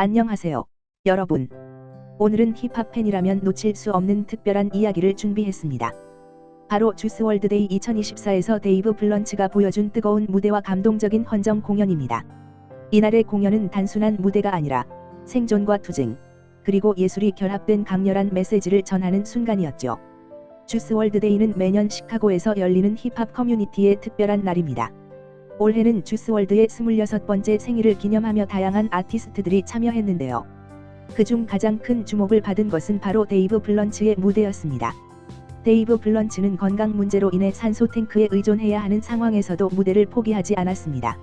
안녕하세요. 여러분. 오늘은 힙합 팬이라면 놓칠 수 없는 특별한 이야기를 준비했습니다. 바로 주스 월드데이 2024에서 데이브 블런츠가 보여준 뜨거운 무대와 감동적인 헌정 공연입니다. 이날의 공연은 단순한 무대가 아니라 생존과 투쟁, 그리고 예술이 결합된 강렬한 메시지를 전하는 순간이었죠. 주스 월드데이는 매년 시카고에서 열리는 힙합 커뮤니티의 특별한 날입니다. 올해는 주스 월드의 26번째 생일을 기념하며 다양한 아티스트들이 참여했는데요. 그중 가장 큰 주목을 받은 것은 바로 데이브 블런츠의 무대였습니다. 데이브 블런츠는 건강 문제로 인해 산소 탱크에 의존해야 하는 상황에서도 무대를 포기하지 않았습니다.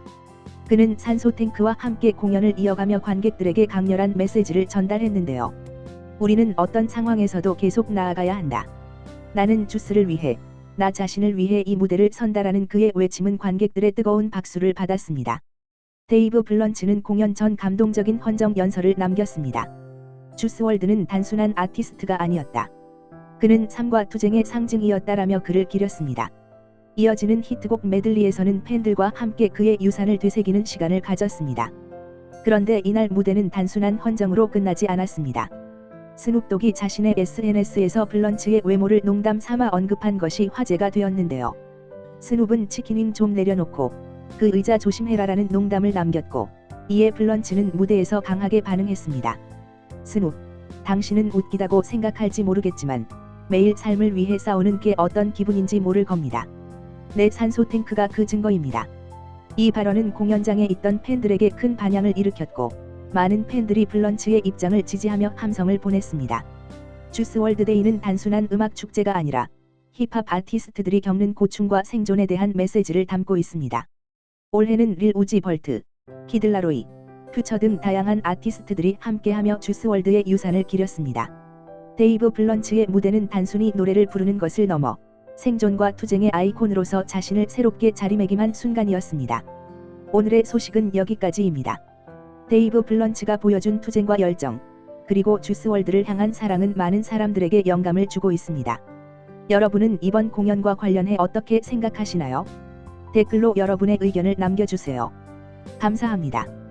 그는 산소 탱크와 함께 공연을 이어가며 관객들에게 강렬한 메시지를 전달했는데요. 우리는 어떤 상황에서도 계속 나아가야 한다. 나는 주스를 위해, 나 자신을 위해 이 무대를 선다라는 그의 외침은 관객들의 뜨거운 박수를 받았습니다. 데이브 블런츠는 공연 전 감동적인 헌정 연설을 남겼습니다. 주스월드는 단순한 아티스트가 아니었다. 그는 삶과 투쟁의 상징이었다라며 글을 기렸습니다. 이어지는 히트곡 메들리에서는 팬들과 함께 그의 유산을 되새기는 시간을 가졌습니다. 그런데 이날 무대는 단순한 헌정으로 끝나지 않았습니다. 스눕독이 자신의 SNS에서 블런츠의 외모를 농담 삼아 언급한 것이 화제가 되었는데요. 스눕은 치킨윙 좀 내려놓고 그 의자 조심해라라는 농담을 남겼고 이에 블런츠는 무대에서 강하게 반응했습니다. 스눕, 당신은 웃기다고 생각할지 모르겠지만 매일 삶을 위해 싸우는 게 어떤 기분인지 모를 겁니다. 내 산소 탱크가 그 증거입니다. 이 발언은 공연장에 있던 팬들에게 큰 반향을 일으켰고 많은 팬들이 블런츠의 입장을 지지하며 함성을 보냈습니다. 주스 월드데이는 단순한 음악 축제가 아니라 힙합 아티스트들이 겪는 고충과 생존에 대한 메시지를 담고 있습니다. 올해는 릴 우지 벌트, 키들라로이, 퓨처 등 다양한 아티스트들이 함께하며 주스월드의 유산을 기렸습니다. 데이브 블런츠의 무대는 단순히 노래를 부르는 것을 넘어 생존과 투쟁의 아이콘으로서 자신을 새롭게 자리매김한 순간이었습니다. 오늘의 소식은 여기까지입니다. 데이브 블런츠가 보여준 투쟁과 열정, 그리고 주스월드를 향한 사랑은 많은 사람들에게 영감을 주고 있습니다. 여러분은 이번 공연과 관련해 어떻게 생각하시나요? 댓글로 여러분의 의견을 남겨주세요. 감사합니다.